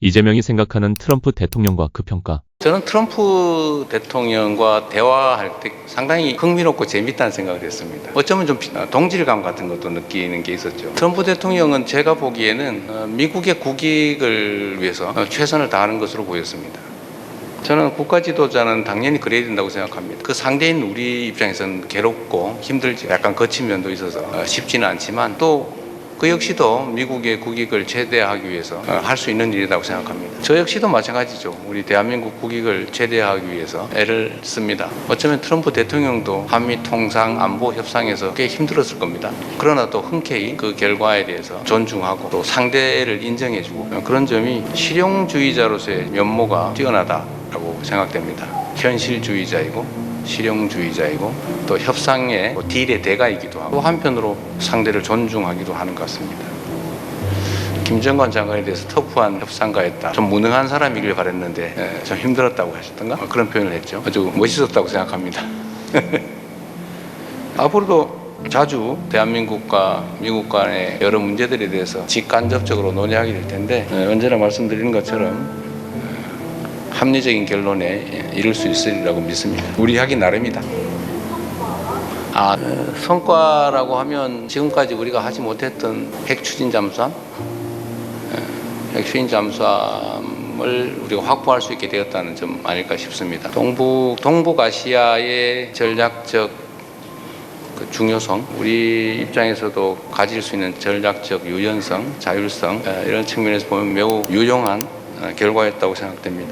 이재명이 생각하는 트럼프 대통령과 그 평가. 저는 트럼프 대통령과 대화할 때 상당히 흥미롭고 재밌다는 생각을 했습니다. 어쩌면 좀 비- 동질감 같은 것도 느끼는 게 있었죠. 트럼프 대통령은 제가 보기에는 어, 미국의 국익을 위해서 어, 최선을 다하는 것으로 보였습니다. 저는 국가 지도자는 당연히 그래야 된다고 생각합니다. 그 상대인 우리 입장에서는 괴롭고 힘들지 약간 거친 면도 있어서 어, 쉽지는 않지만 또 그 역시도 미국의 국익을 최대화하기 위해서 어, 할수 있는 일이라고 생각합니다. 저 역시도 마찬가지죠. 우리 대한민국 국익을 최대화하기 위해서 애를 씁니다. 어쩌면 트럼프 대통령도 한미 통상 안보 협상에서 꽤 힘들었을 겁니다. 그러나 또 흔쾌히 그 결과에 대해서 존중하고 또 상대를 인정해주고 어, 그런 점이 실용주의자로서의 면모가 뛰어나다라고 생각됩니다. 현실주의자이고 실용주의자이고 또 협상의 뭐 딜의 대가이기도 하고 또 한편으로 상대를 존중하기도 하는 것 같습니다. 김정관 장관에 대해서 터프한 협상가였다. 좀 무능한 사람이길 바랬는데 예, 좀 힘들었다고 하셨던가 어, 그런 표현을 했죠. 아주 멋있었다고 생각합니다. 앞으로도 자주 대한민국과 미국 간의 여러 문제들에 대해서 직간접적으로 논의하게 될 텐데 예, 언제나 말씀드리는 것처럼 합리적인 결론에 이를 수 있으리라고 믿습니다. 우리 하기 나름이다. 아, 어, 성과라고 하면 지금까지 우리가 하지 못했던 핵 추진 잠수함, 어, 핵 추진 잠수함을 우리가 확보할 수 있게 되었다는 점 아닐까 싶습니다. 동북 동북아시아의 전략적 그 중요성, 우리 입장에서도 가질 수 있는 전략적 유연성, 자율성 어, 이런 측면에서 보면 매우 유용한 어, 결과였다고 생각됩니다.